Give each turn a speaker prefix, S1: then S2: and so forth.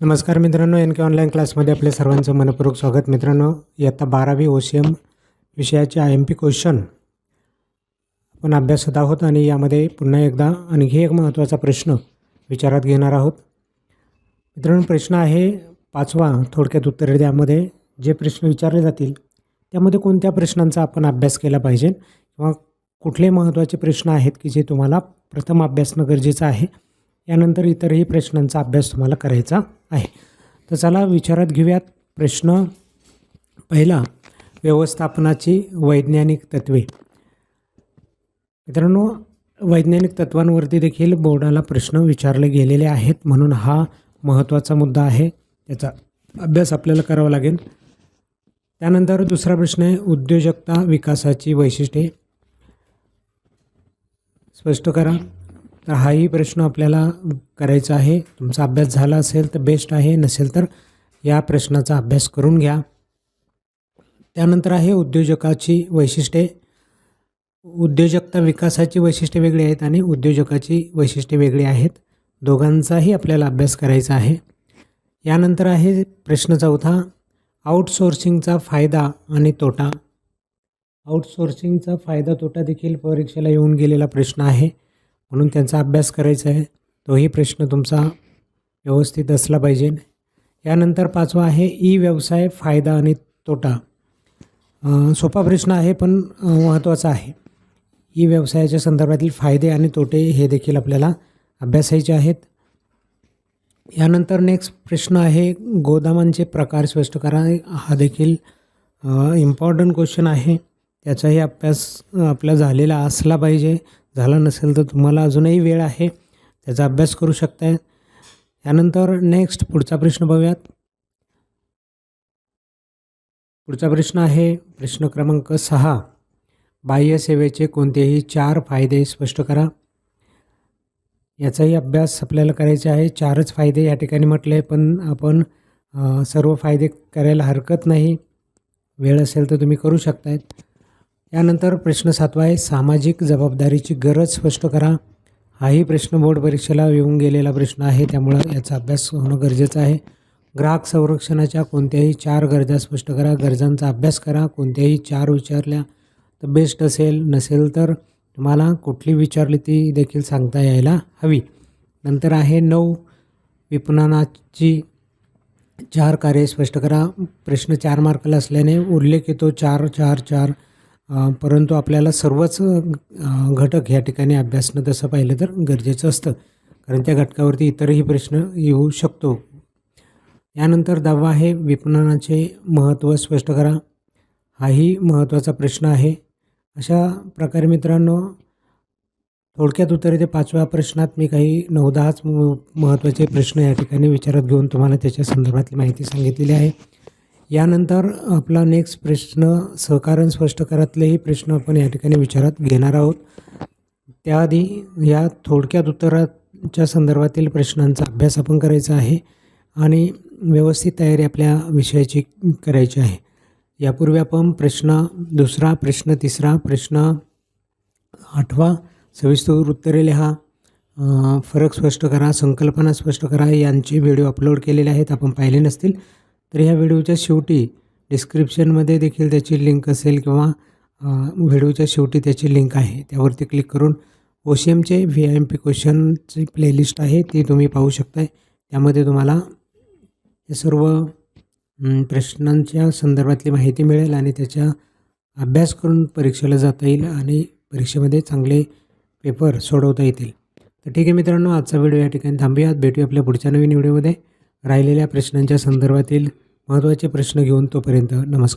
S1: नमस्कार मित्रांनो एन के ऑनलाईन क्लासमध्ये आपल्या सर्वांचं मनपूर्वक स्वागत. मित्रांनो इयत्ता बारावी ओ सी एम विषयाचे आय एम पी क्वेश्चन आपण अभ्यासत आहोत आणि यामध्ये पुन्हा एकदा आणखी एक महत्त्वाचा प्रश्न विचारात घेणार आहोत. मित्रांनो प्रश्न आहे पाचवा थोडक्यात उत्तर द्यामध्ये. जे प्रश्न विचारले जातील त्यामध्ये कोणत्या प्रश्नांचा आपण अभ्यास केला पाहिजे? किंवा कुठले महत्त्वाचे प्रश्न आहेत की जे तुम्हाला प्रथम अभ्यासणं गरजेचं आहे? यानंतर इतरही प्रश्नांचा अभ्यास तुम्हाला करायचा आहे. तर चला विचारात घेऊयात. प्रश्न पहिला व्यवस्थापनाची वैज्ञानिक तत्वे. मित्रांनो वैज्ञानिक तत्वांवरती देखील बोर्डाला प्रश्न विचारले गेलेले आहेत म्हणून हा महत्त्वाचा मुद्दा आहे. त्याचा अभ्यास आपल्याला करावा लागेल. त्यानंतर दुसरा प्रश्न आहे उद्योजकता विकासाची वैशिष्ट्ये. स्पष्ट करा. तर हाही प्रश्न आपल्याला करायचा आहे. तुमचा अभ्यास झाला असेल तर बेस्ट आहे नसेल तर या प्रश्नाचा अभ्यास करून घ्या. त्यानंतर आहे उद्योजकाची वैशिष्ट्ये. उद्योजकता विकासाची वैशिष्ट्ये वेगळी आहेत आणि उद्योजकाची वैशिष्ट्ये वेगळी आहेत. दोघांचाही आपल्याला अभ्यास करायचा आहे. यानंतर आहे प्रश्न चौथा. आउटसोर्सिंगचा फायदा आणि तोटा. आउटसोर्सिंगचा फायदा तोटा देखील परीक्षेला येऊन गेलेला प्रश्न आहे. म्हणून त्यांचा अभ्यास करायचा आहे. तोही प्रश्न तुमचा व्यवस्थित असला पाहिजे. यानंतर पाचवा आहे ई व्यवसाय फायदा आणि तोटा. सोपा प्रश्न आहे पण महत्त्वाचा आहे. ई व्यवसायाच्या संदर्भातील फायदे आणि तोटे हे देखील आपल्याला अभ्यासायचे आहेत. यानंतर नेक्स्ट प्रश्न आहे गोदामांचे प्रकार स्पष्ट करा. हा देखील इम्पॉर्टंट क्वेश्चन आहे. त्याचाही अभ्यास आपला झालेला असला पाहिजे. झाला नसेल तर तुम्हाला अजूनही वेळ आहे त्याचा अभ्यास करू शकताय. यानंतर नेक्स्ट पुढचा प्रश्न बघूयात. पुढचा प्रश्न आहे प्रश्न क्रमांक सहा. बाह्य सेवेचे कोणतेही चार फायदे स्पष्ट करा. याचाही अभ्यास आपल्याला करायचा आहे. चारच फायदे या ठिकाणी म्हटले पण आपण सर्व फायदे करायला हरकत नाही. वेळ असेल तर तुम्ही करू शकतायत. यानंतर प्रश्न सातवा आहे सामाजिक जबाबदारीची गरज स्पष्ट करा. हाही प्रश्न बोर्ड परीक्षेला येऊन गेलेला प्रश्न आहे त्यामुळं याचा अभ्यास होणं गरजेचं आहे. ग्राहक संरक्षणाच्या कोणत्याही चार गरजा स्पष्ट करा. गरजांचा अभ्यास करा. कोणत्याही चार विचारल्या तर बेस्ट असेल नसेल तर तुम्हाला कुठली विचारली ती देखील सांगता यायला हवी. नंतर आहे नऊ विपणनाची चार कार्ये स्पष्ट करा. प्रश्न चार मार्काला असल्याने उल्लेख येतो. चार चार चार परंतु आपल्याला सर्वच घटक ह्या ठिकाणी अभ्यासणं तसं पाहिलं तर गरजेचं असतं. कारण त्या घटकावरती इतरही प्रश्न येऊ शकतो. यानंतर दहावा आहे विपणनाचे महत्त्व स्पष्ट करा. हाही महत्त्वाचा प्रश्न आहे. अशा प्रकारे मित्रांनो थोडक्यात उत्तरे ते पाचव्या प्रश्नात मी काही नऊ दहाच म- महत्त्वाचे प्रश्न या ठिकाणी विचारात घेऊन तुम्हाला त्याच्या संदर्भातली माहिती सांगितलेली आहे. यानंतर आपला नेक्स्ट प्रश्न सहकारण स्पष्ट करातलेही प्रश्न आपण या ठिकाणी विचारात घेणार आहोत. त्याआधी या थोडक्यात उत्तराच्या संदर्भातील प्रश्नांचा अभ्यास आपण करायचा आहे आणि व्यवस्थित तयारी आपल्या विषयाची करायची आहे. यापूर्वी आपण प्रश्न दुसरा प्रश्न तिसरा प्रश्न आठवा सविस्तर उत्तरे लिहा फरक स्पष्ट करा संकल्पना स्पष्ट करा यांचे व्हिडिओ अपलोड केलेले आहेत आपण पाहिले नसतील. तर ह्या व्हिडिओच्या शेवटी डिस्क्रिप्शनमध्ये देखील त्याची लिंक असेल किंवा व्हिडिओच्या शेवटी त्याची लिंक आहे. त्यावरती क्लिक करून ओ सी एमचे व्ही आय एम पी क्वेश्चनची प्लेलिस्ट आहे ती तुम्ही पाहू शकताय. त्यामध्ये तुम्हाला हे सर्व प्रश्नांच्या संदर्भातली माहिती मिळेल आणि त्याच्या अभ्यास करून परीक्षेला जाता येईल आणि परीक्षेमध्ये चांगले पेपर सोडवता येतील. तर ठीक आहे मित्रांनो आजचा व्हिडिओ या ठिकाणी थांबूयात. भेटूया आपल्या पुढच्या नवीन व्हिडिओमध्ये. राहिलेल्या प्रश्नांच्या संदर्भातील महत्त्वाचे प्रश्न घेऊन तोपर्यंत नमस्कार.